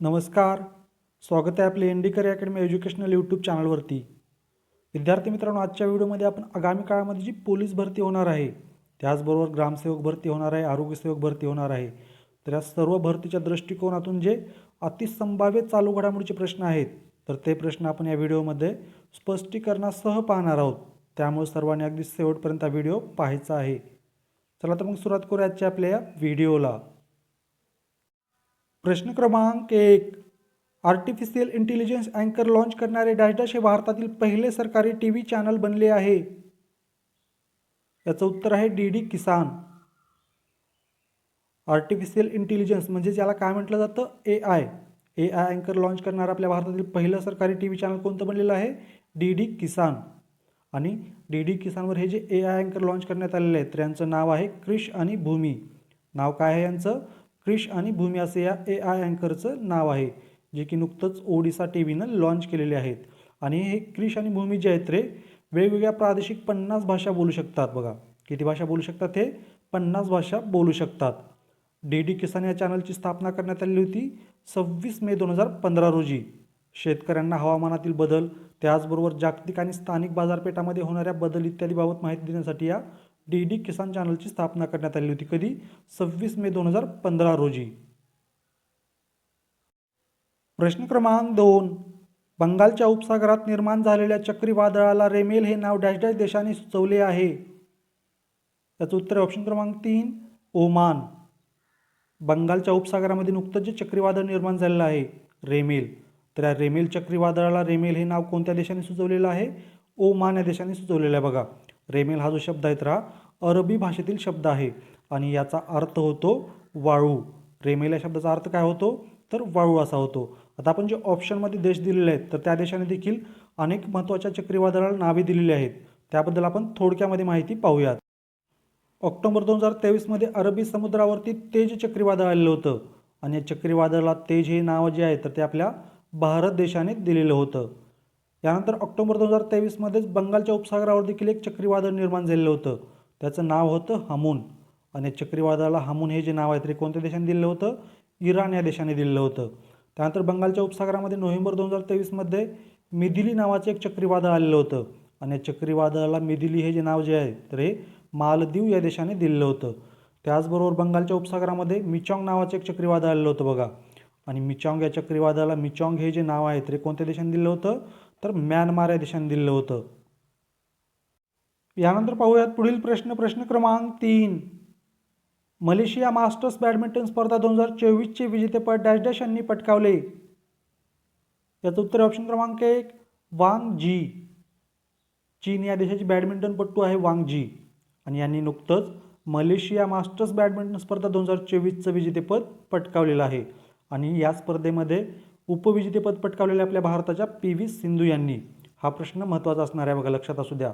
नमस्कार. स्वागत आहे आपले इंडिकर अकॅडमी एज्युकेशनल यूट्यूब चॅनलवरती. विद्यार्थी मित्रांनो आजच्या व्हिडिओमध्ये आपण आगामी काळामध्ये जी पोलीस भरती होणार आहे त्याचबरोबर ग्रामसेवक भरती होणार आहे आरोग्यसेवक भरती होणार आहे. तर या सर्व भरतीच्या दृष्टिकोनातून जे अतिसंभाव्य चालू घडामोडीचे प्रश्न आहेत तर ते प्रश्न आपण या व्हिडिओमध्ये स्पष्टीकरणासह पाहणार आहोत. त्यामुळे सर्वांनी अगदी शेवटपर्यंत हा व्हिडिओ पाहायचा आहे. चला तर मग सुरुवात करूया आजच्या आपल्या या व्हिडिओला. प्रश्न क्रमांक एक आर्टिफिशियल इंटेलिजन्स अँकर लॉन्च करणारे डॅश डॅश हे भारतातील पहिले सरकारी टी व्ही चॅनल बनले आहे. याचं उत्तर आहे D D Kisan artificial intelligence म्हणजे ज्याला काय म्हटलं जातं? ए आय ए आय अँकर लॉन्च करणारं आपल्या भारतातील पहिलं सरकारी टी व्ही चॅनल कोणतं बनलेलं आहे? डी डी किसान आणि डी डी किसानवर हे जे ए आय अँकर लॉन्च करण्यात आलेले आहेत तर यांचं नाव आहे क्रिश आणि भूमी नाव काय आहे यांचं? क्रिश आणि भूमी असे या ए आय अँकरचं नाव आहे जे की नुकतंच ओडिसा टी व्हीनं लॉन्च केलेले आहेत. आणि हे क्रिश आणि भूमी जे आहेत रे वेगवेगळ्या प्रादेशिक पन्नास भाषा बोलू शकतात बघा. किती भाषा बोलू शकतात हे? पन्नास भाषा बोलू शकतात. डी डी किसान या चॅनलची स्थापना करण्यात आलेली होती सव्वीस मे दोन हजार पंधरा रोजी. शेतकऱ्यांना हवामानातील बदल त्याचबरोबर जागतिक आणि स्थानिक बाजारपेठामध्ये होणाऱ्या बदल इत्यादीबाबत माहिती देण्यासाठी या डी डी किसान चॅनलची स्थापना करण्यात आली होती कधी? सव्वीस मे दोन हजार पंधरा रोजी. प्रश्न क्रमांक दोन. बंगालच्या उपसागरात निर्माण झालेल्या चक्रीवादळाला रेमेल हे नाव डॅश डॅश देशाने सुचवले आहे. त्याचं उत्तर ऑप्शन क्रमांक तीन ओमान. बंगालच्या उपसागरामध्ये नुकतंच जे चक्रीवादळ निर्माण झालेलं आहे रेमेल. तर या रेमेल चक्रीवादळाला रेमेल हे नाव कोणत्या देशाने सुचवलेलं आहे? ओमान या देशाने सुचवलेलं आहे बघा. रेमेल हा जो शब्द आहे तर हा अरबी भाषेतील शब्द आहे. आणि याचा अर्थ होतो वाळू. रेमेल या शब्दाचा अर्थ काय होतो? तर वाळू असा होतो. आता आपण जे ऑप्शनमध्ये देश दिलेले आहेत तर त्या देशाने देखील अनेक महत्त्वाच्या चक्रीवादळाला नावे दिलेली आहेत. त्याबद्दल आपण थोडक्यामध्ये माहिती पाहूयात. ऑक्टोबर दोन हजार तेवीसमध्ये अरबी समुद्रावरती तेज चक्रीवादळ आलेलं होतं. आणि या चक्रीवादळाला तेज हे नाव जे आहे तर ते आपल्या भारत देशाने दिलेलं होतं. यानंतर ऑक्टोबर दोन हजार तेवीसमध्येच बंगालच्या उपसागरावर देखील एक चक्रीवादळ निर्माण झालेलं होतं. त्याचं नाव होतं हमून. आणि चक्रीवादळाला हमून हे जे नाव आहे ते कोणत्या देशाने दिलेलं होतं? इराण या देशाने दिलेलं होतं. त्यानंतर बंगालच्या उपसागरामध्ये नोव्हेंबर दोन हजार तेवीसमध्ये मिदिली नावाचं एक चक्रीवादळ आलेलं होतं. आणि या चक्रीवादळाला मिदिली हे जे नाव जे आहे तर हे मालदीव या देशाने दिलेलं होतं. त्याचबरोबर बंगालच्या उपसागरामध्ये मिचॉंग नावाचं एक चक्रीवादळ आलेलं होतं बघा. आणि मिचॉंग या चक्रीवादळाला मिचॉंग हे जे नाव आहे ते कोणत्या देशाने दिलं होतं? तर म्यानमार या देशाने दिलेलं होतं. यानंतर पाहूयात पुढील प्रश्न प्रश्न क्रमांक तीन. मलेशिया मास्टर्स बॅडमिंटन स्पर्धा दोन हजार चोवीसचे विजेतेपद डॅश डॅश यांनी पटकावले. याचं उत्तर ऑप्शन क्रमांक एक वांग जी. चीन या देशाची बॅडमिंटनपटू आहे वांग जी. आणि यांनी नुकतंच मलेशिया मास्टर्स बॅडमिंटन स्पर्धा दोन हजार चोवीसचं विजेतेपद पटकावलेलं आहे. आणि या स्पर्धेमध्ये उपविजेतेपद पटकावलेले आपल्या भारताच्या पी व्ही सिंधू यांनी हा प्रश्न महत्त्वाचा असणार आहे. बघा लक्षात असू द्या.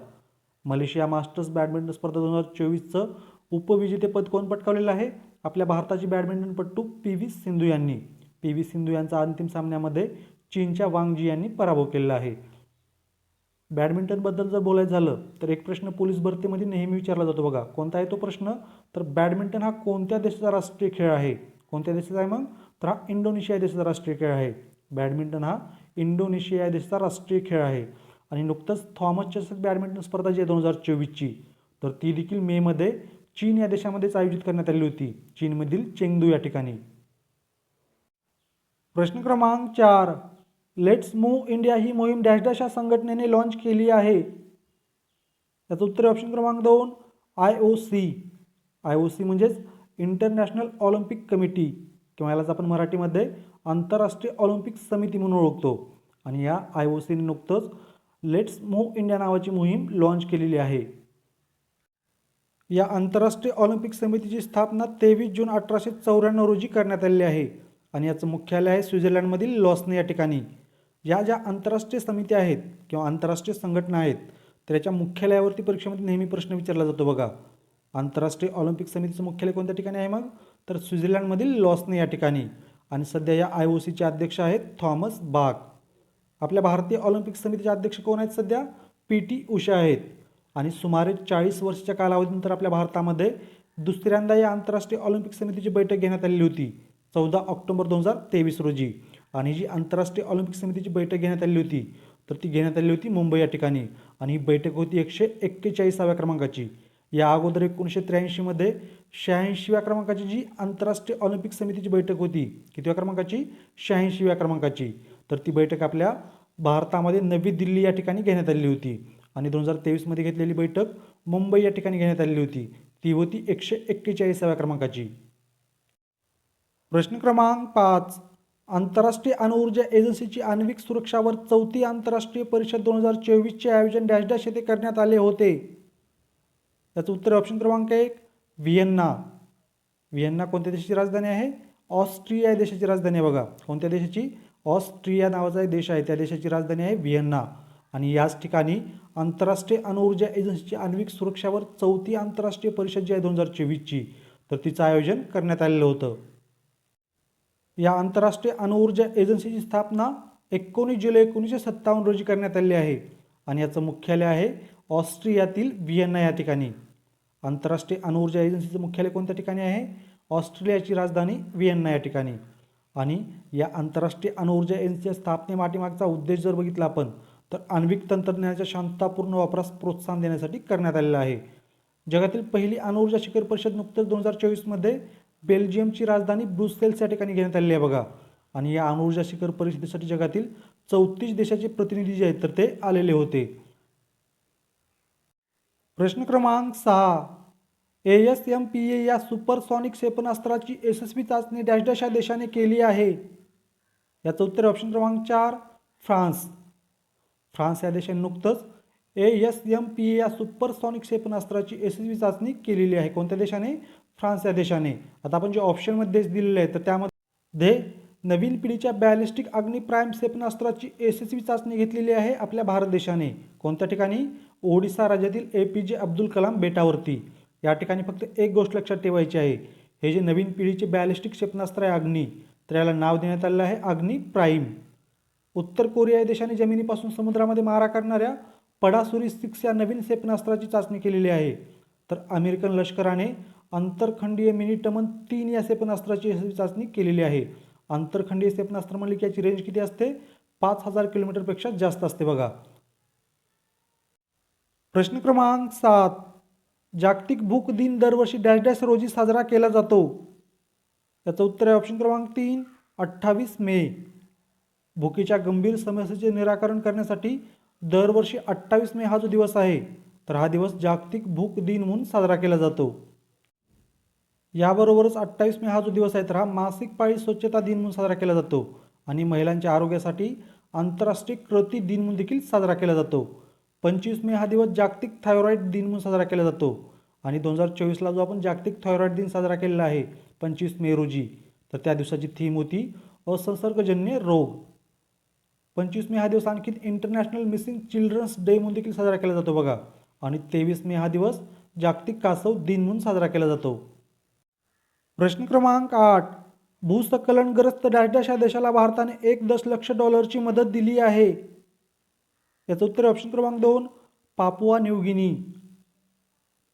मलेशिया मास्टर्स बॅडमिंटन स्पर्धा दोन हजार चोवीसचं उपविजेतेपद कोण पटकावलेलं आहे? आपल्या भारताची बॅडमिंटनपटू पी व्ही सिंधू यांनी. पी व्ही सिंधू यांचा अंतिम सामन्यामध्ये चीनच्या वांगजी यांनी पराभव केलेला आहे. बॅडमिंटनबद्दल जर बोलायचं झालं तर एक प्रश्न पोलीस भरतीमध्ये नेहमी विचारला जातो. बघा कोणता आहे तो प्रश्न? तर बॅडमिंटन हा कोणत्या देशाचा राष्ट्रीय खेळ आहे? कोणत्या देशाचा आहे मग? तर हा इंडोनेशिया देशाचा राष्ट्रीय खेळ आहे. बॅडमिंटन हा इंडोनेशिया देशाचा राष्ट्रीय खेळ आहे. आणि नुकतंच थॉमस चषक बॅडमिंटन स्पर्धा जी आहे दोन हजार चोवीसची तर ती देखील मेमध्ये चीन या देशामध्येच आयोजित करण्यात आली होती. चीनमधील चेंगदू या ठिकाणी. प्रश्न क्रमांक चार. लेट्स मूव्ह इंडिया ही मोहीम डॅश डॅश या संघटनेने लॉन्च केली आहे. याचं उत्तर ऑप्शन क्रमांक दोन I O C I O C म्हणजेच इंटरनॅशनल ऑलिम्पिक कमिटी किंवा यालाच आपण मराठीमध्ये आंतरराष्ट्रीय ऑलिम्पिक समिती म्हणून ओळखतो. आणि या आय ओ सीने नुकतंच लेट्स मूव्ह इंडिया नावाची मोहीम लॉन्च केलेली आहे. या आंतरराष्ट्रीय ऑलिम्पिक समितीची स्थापना तेवीस जून अठराशे चौऱ्याण्णव रोजी करण्यात आलेली आहे. आणि याचं मुख्यालय आहे स्वित्झर्लंडमधील लॉसने या ठिकाणी. या ज्या आंतरराष्ट्रीय समित्या आहेत किंवा आंतरराष्ट्रीय संघटना आहेत तर याच्या मुख्यालयावरती परीक्षेमध्ये नेहमी प्रश्न विचारला जातो बघा. आंतरराष्ट्रीय ऑलिम्पिक समितीचं मुख्यालय कोणत्या ठिकाणी आहे मग? तर स्वित्झर्लंडमधील लॉसने या ठिकाणी आणि सध्या या आय ओ सीचे अध्यक्ष आहेत थॉमस बाग. आपल्या भारतीय ऑलिम्पिक समितीचे अध्यक्ष कोण आहेत सध्या? पी टी उषा आहेत. आणि सुमारे चाळीस वर्षाच्या कालावधीनंतर आपल्या भारतामध्ये दुसऱ्यांदा या आंतरराष्ट्रीय ऑलिम्पिक समितीची बैठक घेण्यात आलेली होती चौदा ऑक्टोबर दोन हजार तेवीस रोजी. आणि जी आंतरराष्ट्रीय ऑलिम्पिक समितीची बैठक घेण्यात आली होती तर ती घेण्यात आली होती मुंबई या ठिकाणी. आणि ही बैठक होती एकशे एक्केचाळीसाव्या क्रमांकाची. या अगोदर एकोणीसशे त्र्याऐंशीमध्ये शहाऐंशीव्या क्रमांकाची जी आंतरराष्ट्रीय ऑलिम्पिक समितीची बैठक होती कितव्या क्रमांकाची? शहाऐंशीव्या क्रमांकाची. तर ती बैठक आपल्या भारतामध्ये नवी दिल्ली या ठिकाणी घेण्यात आलेली होती आणि दोन हजार तेवीसमध्ये घेतलेली बैठक मुंबई या ठिकाणी घेण्यात आलेली होती. ती होती एकशे एक्केचाळीसाव्या क्रमांकाची. प्रश्न क्रमांक पाच. आंतरराष्ट्रीय अणुऊर्जा एजन्सीची आण्विक सुरक्षावर चौथी आंतरराष्ट्रीय परिषद दोन हजार चोवीसचे आयोजन डॅश डॅश येथे करण्यात आले होते. त्याचं उत्तर ऑप्शन क्रमांक एक व्हिएन्ना. व्हिएन्ना कोणत्या देशाची राजधानी आहे? ऑस्ट्रिया या देशाची राजधानी आहे बघा. कोणत्या देशाची? ऑस्ट्रिया नावाचा एक देश आहे. त्या देशाची राजधानी आहे व्हिएन्ना. आणि याच ठिकाणी आंतरराष्ट्रीय अणुऊर्जा एजन्सीची आण्विक सुरक्षावर चौथी आंतरराष्ट्रीय परिषद जी आहे दोन हजार चोवीसची तर तिचं आयोजन करण्यात आलेलं होतं. या आंतरराष्ट्रीय अणुऊर्जा एजन्सीची स्थापना एकोणीस जुलै एकोणीसशे सत्तावन्न रोजी करण्यात आली आहे. आणि याचं मुख्यालय आहे ऑस्ट्रियातील व्हिएन्ना या ठिकाणी. आंतरराष्ट्रीय अणुऊर्जा एजन्सीचं मुख्यालय कोणत्या ठिकाणी आहे? ऑस्ट्रेलियाची राजधानी व्हिएन्ना या ठिकाणी. आणि या आंतरराष्ट्रीय अणुऊर्जा एजन्सीच्या स्थापनेमागीमागचा उद्देश जर बघितला आपण तर आण्विक तंत्रज्ञानाच्या शांततापूर्ण वापरास प्रोत्साहन देण्यासाठी करण्यात आलेलं आहे. जगातील पहिली अणुऊर्जा शिखर परिषद नुकतंच दोन हजार चोवीसमध्ये बेल्जियमची राजधानी ब्रुसेल्स या ठिकाणी घेण्यात आलेली आहे बघा. आणि या अणुऊर्जा शिखर परिषदेसाठी जगातील चौतीस देशाचे प्रतिनिधी जे आहेत तर ते आलेले होते. प्रश्न क्रमांक सहा. A S M P A या सुपरसॉनिक क्षेपणास्त्राची यशस्वी चाचणी डॅश डॅश या देशाने केली आहे. याचं उत्तर ऑप्शन क्रमांक चार फ्रान्स. फ्रान्स या देशाने नुकतंच A S M P A या सुपरसॉनिक क्षेपणास्त्राची यशस्वी चाचणी केलेली आहे. कोणत्या देशाने? फ्रान्स या देशाने. आता आपण जे ऑप्शनमध्ये दिलेले आहे तर त्यामध्ये नवीन पिढीच्या बॅलिस्टिक अग्निप्राईम क्षेपणास्त्राची यशस्वी चाचणी घेतलेली आहे आपल्या भारत देशाने. कोणत्या ठिकाणी? ओडिसा राज्यातील ए पी जे अब्दुल कलाम बेटावरती. या ठिकाणी फक्त एक गोष्ट लक्षात ठेवायची आहे. हे जे नवीन पिढीचे बॅलिस्टिक क्षेपणास्त्र आहे अग्नी तर याला नाव देण्यात आलेलं आहे अग्नी प्राईम. उत्तर कोरिया या देशाने जमिनीपासून समुद्रामध्ये मारा करणाऱ्या पडासुरी सिक्स या नवीन क्षेपणास्त्राची चाचणी केलेली आहे. तर अमेरिकन लष्कराने आंतरखंडीय मिनिटमन तीन या क्षेपणास्त्राची यशस्वी चाचणी केलेली आहे. आंतरखंडीय क्षेपणास्त्र म्हणले की याची रेंज किती असते? पाच हजार किलोमीटरपेक्षा जास्त असते बघा. प्रश्न क्रमांक सात. जागतिक भूक दिन दरवर्षी डॅश डॅश रोजी साजरा केला जातो. त्याचं उत्तर आहे ऑप्शन क्रमांक तीन अठ्ठावीस मे. भुकेच्या गंभीर समस्येचे निराकरण करण्यासाठी दरवर्षी अठ्ठावीस मे हा जो दिवस आहे तर हा दिवस जागतिक भूक दिन म्हणून साजरा केला जातो. याबरोबरच अठ्ठावीस मे हा जो दिवस आहे तर हा मासिक पाळी स्वच्छता दिन म्हणून साजरा केला जातो आणि महिलांच्या आरोग्यासाठी आंतरराष्ट्रीय कृती दिन म्हणून देखील साजरा केला जातो. पंचवीस मे हा दिवस जागतिक थायरॉईड दिन म्हणून साजरा केला जातो. आणि दोन हजार चोवीसला जो आपण जागतिक थायरॉईड दिन साजरा केलेला आहे पंचवीस मे रोजी तर त्या दिवसाची थीम होती असंसर्गजन्य रोग. पंचवीस मे हा दिवस आणखी इंटरनॅशनल मिसिंग चिल्ड्रन्स डे म्हणून देखील साजरा केला जातो बघा. आणि तेवीस मे हा दिवस जागतिक कासव दिन म्हणून साजरा केला जातो. प्रश्न क्रमांक आठ. भूसकलनग्रस्त डॅश डॅश या देशाला भारताने एक दशलक्ष डॉलरची मदत दिली आहे. याचं उत्तर ऑप्शन क्रमांक दोन पापुआ न्यूगिनी.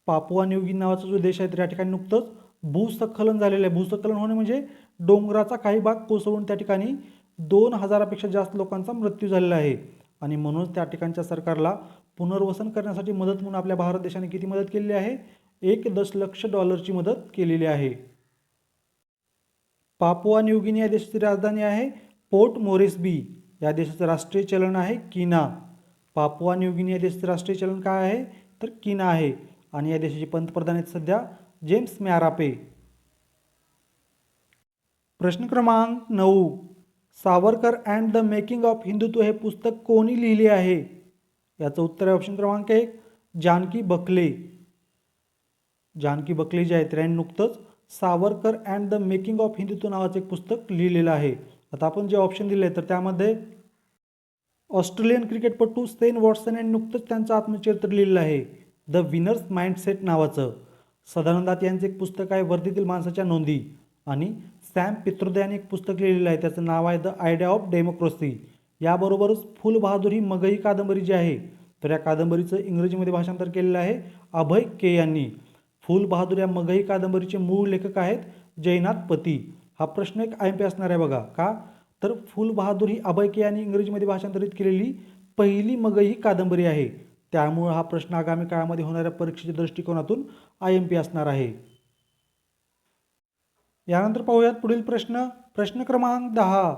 पापुआ न्यूगिनी नावाचा जो देश आहे तर या ठिकाणी नुकतंच भूस्खलन झालेलं आहे. भूस्खलन होणे म्हणजे डोंगराचा काही भाग कोसळून त्या ठिकाणी दोन हजारापेक्षा जास्त लोकांचा मृत्यू झालेला आहे. आणि म्हणूनच त्या ठिकाणच्या सरकारला पुनर्वसन करण्यासाठी मदत म्हणून आपल्या भारत देशाने किती मदत केलेली आहे? एक दशलक्ष डॉलरची मदत केलेली आहे. पापुआ न्यूगिनी या देशाची राजधानी आहे पोर्ट मोरेस्बी. या देशाचं राष्ट्रीय चलन आहे किना. पापुआ न्यूगिनी या देशाचे राष्ट्रीय चलन काय आहे? तर किना आहे. आणि या देशाचे पंतप्रधान आहेत सध्या जेम्स मॅरापे. प्रश्न क्रमांक नऊ. Savarkar and the making of Hindutva हे पुस्तक कोणी लिहिले आहे? याचं उत्तर आहे ऑप्शन क्रमांक एक जानकी बकले जानकी बकले जे आहेत त्यांनी नुकतंच Savarkar and the making of Hindutva नावाचं एक पुस्तक लिहिलेलं आहे. आता आपण जे ऑप्शन दिले तर त्यामध्ये ऑस्ट्रेलियन क्रिकेटपटू स्टेन वॉटसन यांनी नुकतंच त्यांचं आत्मचरित्र लिहिलेलं आहे. द विनर्स माइंडसेट नावाचं. सदानंदात यांचं एक पुस्तक आहे वर्दीतील माणसाच्या नोंदी. आणि सॅम पित्रोदे यांनी एक पुस्तक लिहिलेलं आहे त्याचं नाव आहे द आयडिया ऑफ डेमोक्रेसी. याबरोबरच फुलबहादूर ही मगही कादंबरी जी आहे तर या कादंबरीचं इंग्रजीमध्ये भाषांतर केलेलं आहे अभय के यांनी. फुल बहादूर या मगही कादंबरीचे मूळ लेखक आहेत जयनाथ पती. हा प्रश्न एक आय पी असणार आहे बघा का? तर फुल बहादूर ही अभयके यांनी इंग्रजीमध्ये भाषांतरित केलेली पहिली मगही कादंबरी आहे. त्यामुळं हा प्रश्न आगामी काळामध्ये होणाऱ्या परीक्षेच्या दृष्टिकोनातून आय एम पी असणार आहे. यानंतर पाहूयात पुढील प्रश्न. प्रश्न क्रमांक दहा.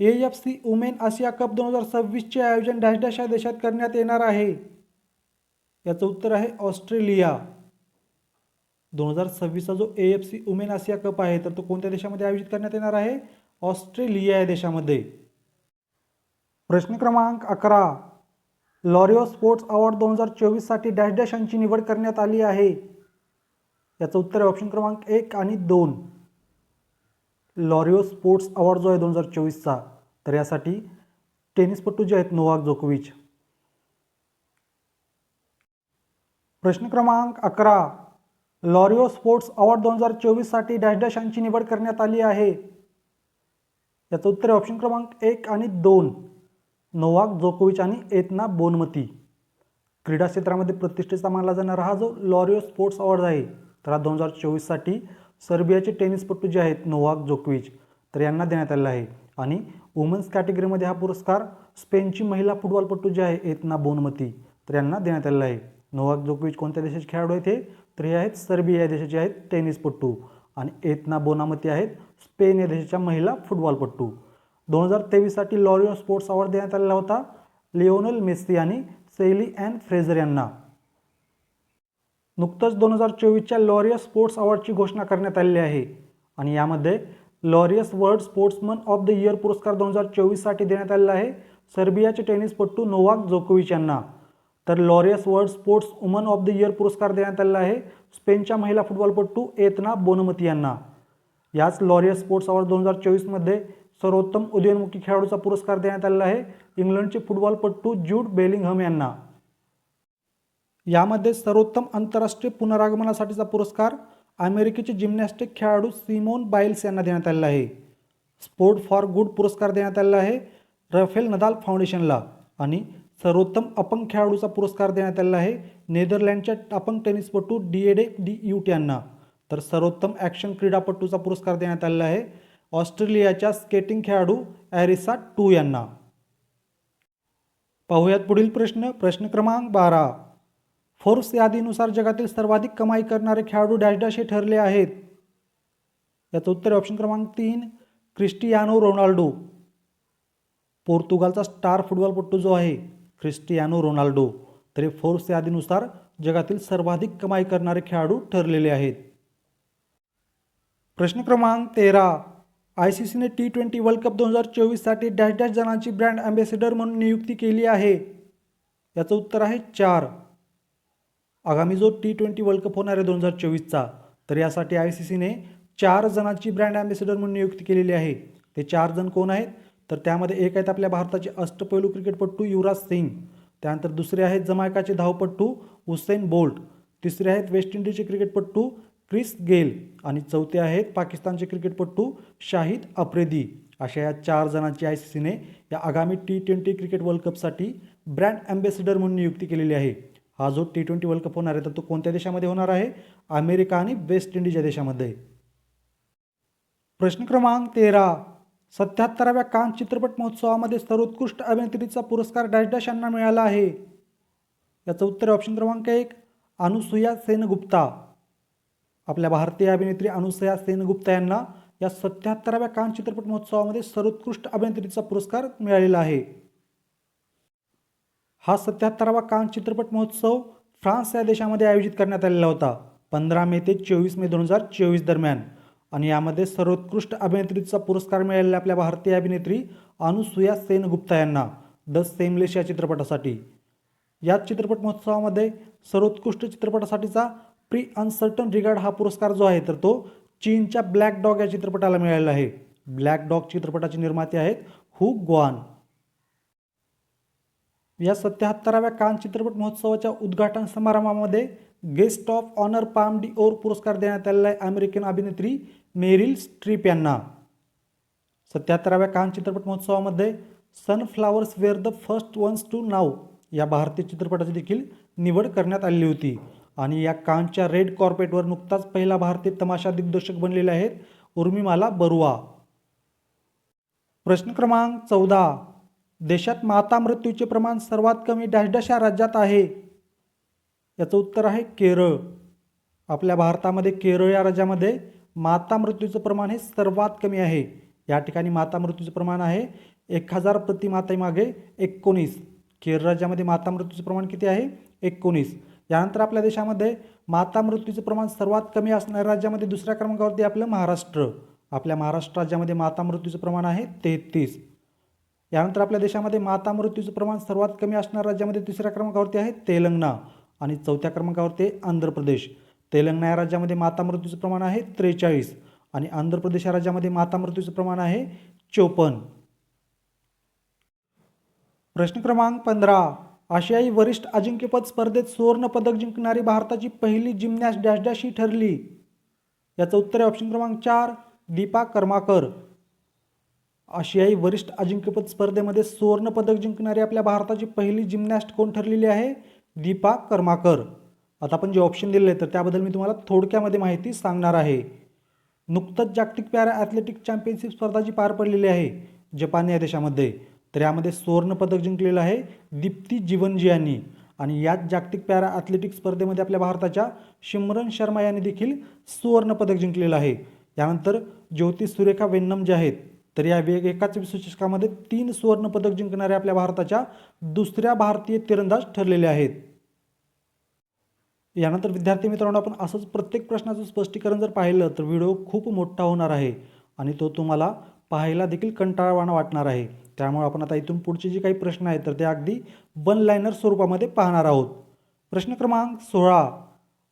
A F C women Asia cup दोन हजार सव्वीसचे आयोजन डॅश डॅश या देशात करण्यात येणार आहे. याचं उत्तर आहे ऑस्ट्रेलिया. दोन हजार सव्वीसचा जो A F C women Asia cup आहे तर तो कोणत्या देशामध्ये आयोजित करण्यात येणार आहे? ऑस्ट्रेलिया या देशामध्ये. प्रश्न क्रमांक अकरा. लॉरिओ स्पोर्ट्स अवॉर्ड दोन हजार चोवीससाठी डॅश डॅश यांची निवड करण्यात आली आहे. याचं उत्तर आहे ऑप्शन क्रमांक एक आणि दोन. लॉरिओ स्पोर्ट्स अवॉर्ड जो आहे दोन हजार चोवीसचा तर यासाठी टेनिसपटू जे आहेत नोवाक जोकोविच. प्रश्न क्रमांक अकरा. लॉरिओ स्पोर्ट्स अवॉर्ड दोन हजार चोवीससाठी डॅश डॅश यांची निवड करण्यात आली आहे. याचं उत्तर आहे ऑप्शन क्रमांक एक आणि दोन. नोवाक जोकोविच आणि एतना बोनमती. क्रीडा क्षेत्रामध्ये प्रतिष्ठेचा मानला जाणारा हा जो लॉरिओ स्पोर्ट्स अवॉर्ड आहे तर हा दोन हजार चोवीससाठी सर्बियाचे टेनिसपटू जे आहेत नोवाक जोकोविच तर यांना देण्यात आलेला आहे. आणि वुमन्स कॅटेगरीमध्ये हा पुरस्कार स्पेनची महिला फुटबॉलपटू जे आहे एतना बोनमती तर यांना देण्यात आलेला आहे. नोवाक जोकोविच कोणत्या देशाचे खेळाडू आहेत हे? तर हे आहेत सर्बिया या देशाचे आहेत टेनिसपटू. आणि एतना बोनामती आहेत स्पेन या देशाच्या महिला फुटबॉलपट्टू दोन हजार तेवीससाठी लॉरिओ स्पोर्ट्स अवॉर्ड देण्यात आलेला होता लिओनल मेस्सी आणि सेली अँड फ्रेझर यांना. नुकतंच दोन हजार चोवीसच्या लॉरियस स्पोर्ट्स अवॉर्डची घोषणा करण्यात आलेली आहे आणि यामध्ये Laureus world sportsman of the year पुरस्कार दोन हजार चोवीससाठी देण्यात आलेला आहे सर्बियाचे टेनिसपटू नोवाक जोकोविच यांना. तर Laureus world sports woman of the year पुरस्कार देण्यात आलेला आहे स्पेनच्या महिला फुटबॉलपटू एतना बोनमती यांना. याच लॉरियस स्पोर्ट्स अवॉर्ड दोन हजार चोवीसमध्ये सर्वोत्तम उदयोन्मुखी खेळाडूचा पुरस्कार देण्यात आलेला आहे इंग्लंडचे फुटबॉलपटू ज्यूड बेलिंगहम यांना. यामध्ये सर्वोत्तम आंतरराष्ट्रीय पुनरागमनासाठीचा पुरस्कार अमेरिकेचे जिम्नॅस्टिक खेळाडू सिमोन बाईल्स यांना देण्यात आलेला आहे. स्पोर्ट फॉर गुड पुरस्कार देण्यात आलेला आहे रफेल नदाल फाउंडेशनला आणि सर्वोत्तम अपंग खेळाडूचा पुरस्कार देण्यात आलेला आहे. नेदरलँडच्या अपंग टेनिसपटू डीएडे डी युट यांना. तर सर्वोत्तम ॲक्शन क्रीडापटूचा पुरस्कार देण्यात आलेला आहे. ऑस्ट्रेलियाच्या स्केटिंग खेळाडू ॲरिसा टू यांना. पाहूयात पुढील प्रश्न. प्रश्न क्रमांक बारा. फोर्स यादीनुसार जगातील सर्वाधिक कमाई करणारे खेळाडू डॅश डॅश हे ठरले आहेत. याचं उत्तर ऑप्शन क्रमांक तीन क्रिस्टियानो रोनाल्डो. पोर्तुगालचा स्टार फुटबॉलपटू जो आहे. क्रिस्टियानो रोनाल्डो तरी फोर्स यादीनुसार जगातील सर्वाधिक कमाई करणारे खेळाडू ठरलेले आहेत. प्रश्न क्रमांक तेरा. आय सी सीने टी ट्वेंटी वर्ल्ड कप दोन हजार चोवीससाठी डॅश डॅश जणांची ब्रँड अँबॅसेडर म्हणून नियुक्ती केली आहे. याचं उत्तर आहे चार. आगामी जो टी ट्वेंटी वर्ल्ड कप होणार आहे दोन हजार चोवीसचा तर यासाठी आय सी सीने चार जणांची ब्रँड अँबॅसेडर म्हणून नियुक्ती केलेली आहे. ते चार जण कोण आहेत? तर त्यामध्ये एक आहेत आपल्या भारताचे अष्टपैलू क्रिकेटपटू युवराज सिंग. त्यानंतर दुसरे आहेत जमायकाचे धावपटू हुसेन बोल्ट. तिसरे आहेत वेस्ट इंडिजचे क्रिकेटपटू क्रिस गेल. आणि चौथे आहेत पाकिस्तानचे क्रिकेटपटू शाहिद अफ्रेदी. अशा या चार जणांची आय सी सीने या आगामी टी ट्वेंटी क्रिकेट वर्ल्ड कपसाठी ब्रँड अँबॅसेडर म्हणून नियुक्ती केलेली आहे. हा जो टी ट्वेंटी वर्ल्ड कप होणार आहे तर तो कोणत्या देशामध्ये होणार आहे? अमेरिका आणि वेस्ट इंडिज या देशामध्ये. प्रश्न क्रमांक तेरा. सत्याहत्तराव्या कान चित्रपट महोत्सवामध्ये सर्वोत्कृष्ट अभिनेत्रीचा पुरस्कार डॅश डॅश यांना मिळाला आहे. याचं उत्तर ऑप्शन क्रमांक एक अनुसुया सेनगुप्ता. आपल्या भारतीय अभिनेत्री अनुसया सेनगुप्ता यांना या सत्याहत्तराव्या कान चित्रपट महोत्सवामध्ये सर्वोत्कृष्ट अभिनेत्रीचा पुरस्कार मिळालेला आहे. हा सत्याहत्तरावा कान चित्रपट महोत्सव फ्रान्स या देशामध्ये आयोजित करण्यात आलेला होता पंधरा मे ते चोवीस मे दोन हजार चोवीस दरम्यान. आणि यामध्ये सर्वोत्कृष्ट अभिनेत्रीचा पुरस्कार मिळालेला आपल्या भारतीय अभिनेत्री अनुसुया सेनगुप्ता यांना द सेमलेश या चित्रपटासाठी. याच चित्रपट महोत्सवामध्ये सर्वोत्कृष्ट चित्रपटासाठीचा प्री अनसर्टन रिगार्ड हा पुरस्कार जो आहे तर तो चीनच्या ब्लॅक डॉग या चित्रपटाला मिळालेला आहे. ब्लॅक डॉग चित्रपटाचे निर्माते आहेत हु ग्वान. या सत्याहत्तराव्या कान चित्रपट महोत्सवाच्या उद्घाटन समारंभामध्ये guest of honour Palme d'Or पुरस्कार देण्यात आलेला आहे अमेरिकन अभिनेत्री मेरिल स्ट्रीप यांना. सत्याहत्तराव्या कान चित्रपट महोत्सवामध्ये sunflowers were the first ones to नाव या भारतीय चित्रपटाची देखील निवड करण्यात आलेली होती. आणि या कानच्या रेड कॉर्पेटवर नुकताच पहिला भारतीय तमाशा दिग्दर्शक बनलेले आहेत उर्मिमाला बरुआ. प्रश्न क्रमांक चौदा. देशात माता मृत्यूचे प्रमाण सर्वात कमी डॅश डॅश या राज्यात आहे. याचं उत्तर आहे केरळ. आपल्या भारतामध्ये केरळ या राज्यामध्ये माता मृत्यूचं प्रमाण हे सर्वात कमी आहे. या ठिकाणी माता मृत्यूचं प्रमाण आहे. एक हजार प्रति मातेमागे एकोणीस. केरळ राज्यामध्ये माता मृत्यूचं प्रमाण किती आहे? एकोणीस. यानंतर आपल्या देशामध्ये माता मृत्यूचं प्रमाण सर्वात कमी असणाऱ्या राज्यामध्ये दुसऱ्या क्रमांकावरती आपलं महाराष्ट्र. आपल्या महाराष्ट्र राज्यामध्ये माता मृत्यूचं प्रमाण आहे तेहतीस. यानंतर आपल्या देशामध्ये माता मृत्यूचं प्रमाण सर्वात कमी असणाऱ्या राज्यामध्ये तिसऱ्या क्रमांकावरती आहे तेलंगणा. आणि चौथ्या क्रमांकावरती आंध्र प्रदेश. तेलंगणा या राज्यामध्ये माता मृत्यूचं प्रमाण आहे त्रेचाळीस आणि आंध्र प्रदेश या राज्यामध्ये माता मृत्यूचं प्रमाण आहे चोपन्न. प्रश्न क्रमांक पंधरा. आशियाई वरिष्ठ अजिंक्यपद स्पर्धेत सुवर्ण पदक जिंकणारी भारताची पहिली जिम्नॅस्ट डॅश डॅश ही ठरली. याचं उत्तर आहे ऑप्शन क्रमांक चार दीपा कर्माकर. आशियाई वरिष्ठ अजिंक्यपद स्पर्धेमध्ये सुवर्ण पदक जिंकणारी आपल्या भारताची पहिली जिमनॅस्ट कोण ठरलेली आहे? दीपा कर्माकर. आता आपण जे ऑप्शन दिले तर त्याबद्दल मी तुम्हाला थोडक्यामध्ये माहिती सांगणार आहे. नुकतंच जागतिक पॅरा ॲथलेटिक चॅम्पियनशिप स्पर्धा जी पार पडलेली आहे जपान या देशामध्ये तर यामध्ये सुवर्णपदक जिंकलेलं आहे दीप्ती जीवनजी यांनी आणि याच जागतिक पॅरा ॲथलेटिक स्पर्धेमध्ये आपल्या भारताच्या शिमरन शर्मा यांनी देखील सुवर्णपदक जिंकलेलं आहे. यानंतर ज्योती सुरेखा वेन्नम जे आहेत तर या वेग एकाच विश्वचषकामध्ये तीन सुवर्णपदक जिंकणाऱ्या आपल्या भारताच्या दुसऱ्या भारतीय तिरंदाज ठरलेले आहेत. यानंतर विद्यार्थी मित्रांनो आपण असंच प्रत्येक प्रश्नाचं स्पष्टीकरण जर पाहिलं तर व्हिडिओ खूप मोठा होणार आहे आणि तो तुम्हाला पाहायला देखील कंटाळवाणा वाटणार आहे. त्यामुळे आपण आता इथून पुढचे जे काही प्रश्न आहेत तर ते अगदी वन लायनर स्वरूपामध्ये पाहणार आहोत. प्रश्न क्रमांक सोळा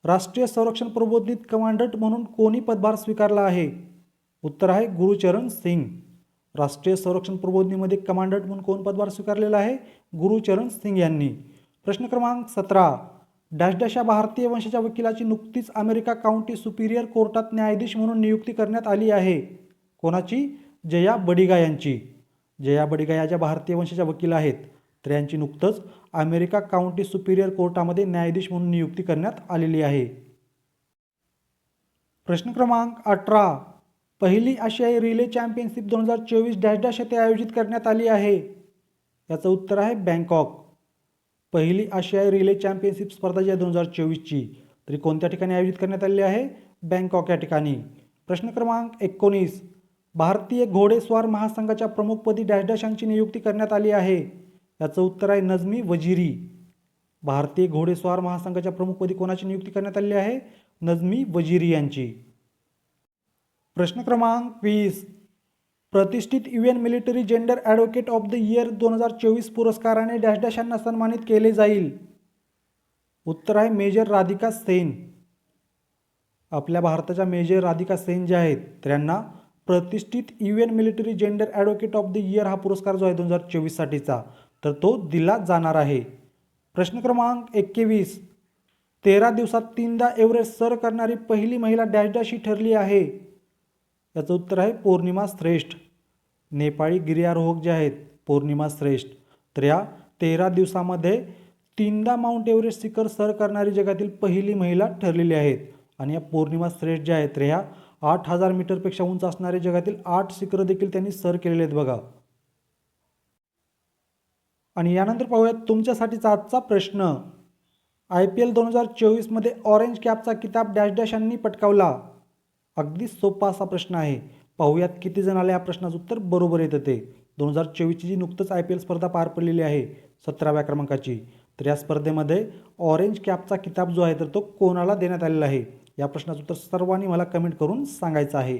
राष्ट्रीय संरक्षण प्रबोधित कमांडंट म्हणून कोणी पदभार स्वीकारला आहे? उत्तर आहे गुरुचरण सिंग. राष्ट्रीय संरक्षण प्रबोधनीमध्ये कमांडंट म्हणून कोण पदभार स्वीकारलेला आहे? गुरुचरण सिंग यांनी. प्रश्न क्रमांक सतरा डॅश डॅश या भारतीय वंशाच्या वकिलाची नुकतीच अमेरिका काउंटी सुपिरियर कोर्टात न्यायाधीश म्हणून नियुक्ती करण्यात आली आहे. कोणाची? जया बडिगा यांची. जया बडिगा या ज्या भारतीय वंशाच्या वकील आहेत तर यांची नुकतंच अमेरिका काउंटी सुपिरियर कोर्टामध्ये न्यायाधीश म्हणून नियुक्ती करण्यात आलेली आहे. प्रश्न क्रमांक अठरा. पहिली आशियाई रिले चॅम्पियनशिप दोन हजार चोवीस डॅश डॅश येथे आयोजित करण्यात आली आहे. याचं उत्तर आहे बँकॉक. पहिली आशियाई रिले चॅम्पियनशिप स्पर्धा जी आहे दोन हजार चोवीसची तरी कोणत्या ठिकाणी आयोजित करण्यात आलेली आहे? बँकॉक या ठिकाणी. प्रश्न क्रमांक एकोणीस. भारतीय घोडेस्वार महासंघाच्या प्रमुखपदी डॅश डॅश यांची नियुक्ती करण्यात आली आहे. याचं उत्तर आहे नजमी वजिरी. भारतीय घोडेस्वार महासंघाच्या प्रमुखपदी कोणाची नियुक्ती करण्यात आली आहे? नजमी वजिरी यांची. प्रश्न क्रमांक वीस. प्रतिष्ठित U N military gender advocate of the year दोन हजार चोवीस पुरस्काराने डॅश डॅश यांना सन्मानित केले जाईल. उत्तर आहे मेजर राधिका सेन. आपल्या भारताच्या मेजर राधिका सेन ज्या आहेत तर यांना प्रतिष्ठित U N military gender advocate of the year हा पुरस्कार जो आहे दोन हजार चोवीससाठीचा तर तो दिला जाणार आहे. प्रश्न क्रमांक एकवीस. तेरा दिवसात तीनदा एव्हरेस्ट सर करणारी पहिली महिला डॅश डॅश ही ठरली आहे. याचं उत्तर आहे पौर्णिमा श्रेष्ठ. नेपाळी गिर्यारोहक जे आहेत पौर्णिमा श्रेष्ठ. तर या तेरा दिवसामध्ये तीनदा माउंट एव्हरेस्ट शिखर सर करणारी जगातील पहिली महिला ठरलेली आहेत. आणि या पौर्णिमा श्रेष्ठ ज्या आहेत तर ह्या आठ हजार मीटरपेक्षा उंच असणारे जगातील आठ शिखरं देखील त्यांनी सर केलेले आहेत बघा. आणि यानंतर पाहूयात तुमच्यासाठीचा आजचा प्रश्न. आय पी एल दोन हजार चोवीसमध्ये ऑरेंज कॅपचा किताब डॅश डॅश यांनी पटकावला. अगदी सोपा असा प्रश्न आहे. पाहूयात किती जण आले या प्रश्नाचं उत्तर. बरोबर येतं ते. दोन हजार चोवीसची जी नुकतंच आय पी एल स्पर्धा पार पडलेली आहे सतराव्या क्रमांकाची. तर या स्पर्धेमध्ये ऑरेंज कॅपचा किताब जो आहे तर तो कोणाला देण्यात आलेला आहे? या प्रश्नाचं उत्तर सर्वांनी मला कमेंट करून सांगायचं आहे.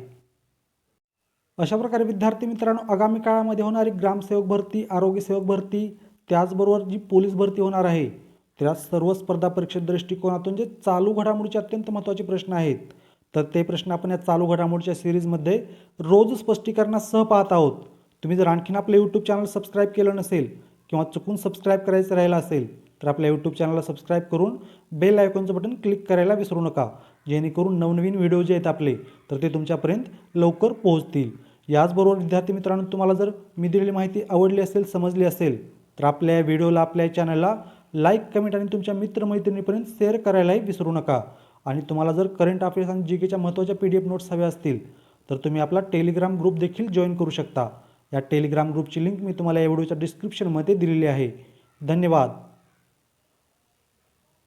अशा प्रकारे विद्यार्थी मित्रांनो आगामी काळामध्ये होणारी ग्रामसेवक भरती आरोग्यसेवक भरती त्याचबरोबर जी पोलीस भरती होणार आहे त्या सर्व स्पर्धा परीक्षेत दृष्टिकोनातून जे चालू घडामोडीचे अत्यंत महत्त्वाचे प्रश्न आहेत तर ते प्रश्न आपण या चालू घडामोडीच्या सिरीजमध्ये रोज स्पष्टीकरणासह पाहत आहोत. तुम्ही जर आणखीन आपलं यूट्यूब चॅनल सबस्क्राईब केलं नसेल किंवा चुकून सबस्क्राईब करायचं राहिलं असेल तर आपल्या यूट्यूब चॅनलला सबस्क्राईब करून बेल आयकॉनचं बटन क्लिक करायला विसरू नका जेणेकरून नवनवीन व्हिडिओ जे आहेत आपले तर ते तुमच्यापर्यंत लवकर पोहोचतील. याचबरोबर विद्यार्थी मित्रांनो तुम्हाला जर मी दिलेली माहिती आवडली असेल समजली असेल तर आपल्या व्हिडिओला आपल्या चॅनलला लाईक कमेंट आणि तुमच्या मित्रमैत्रिणीपर्यंत शेअर करायलाही विसरू नका. आणि तुम्हाला जर करंट अफेअर्स आणि जी केच्या महत्त्वाच्या पी डी एफ नोट्स हव्या असतील तर तुम्ही आपला टेलिग्राम ग्रुप देखील जॉईन करू शकता. या टेलिग्राम ग्रुपची लिंक मी तुम्हाला या व्हिडिओच्या डिस्क्रिप्शनमध्ये दिलेली आहे. धन्यवाद.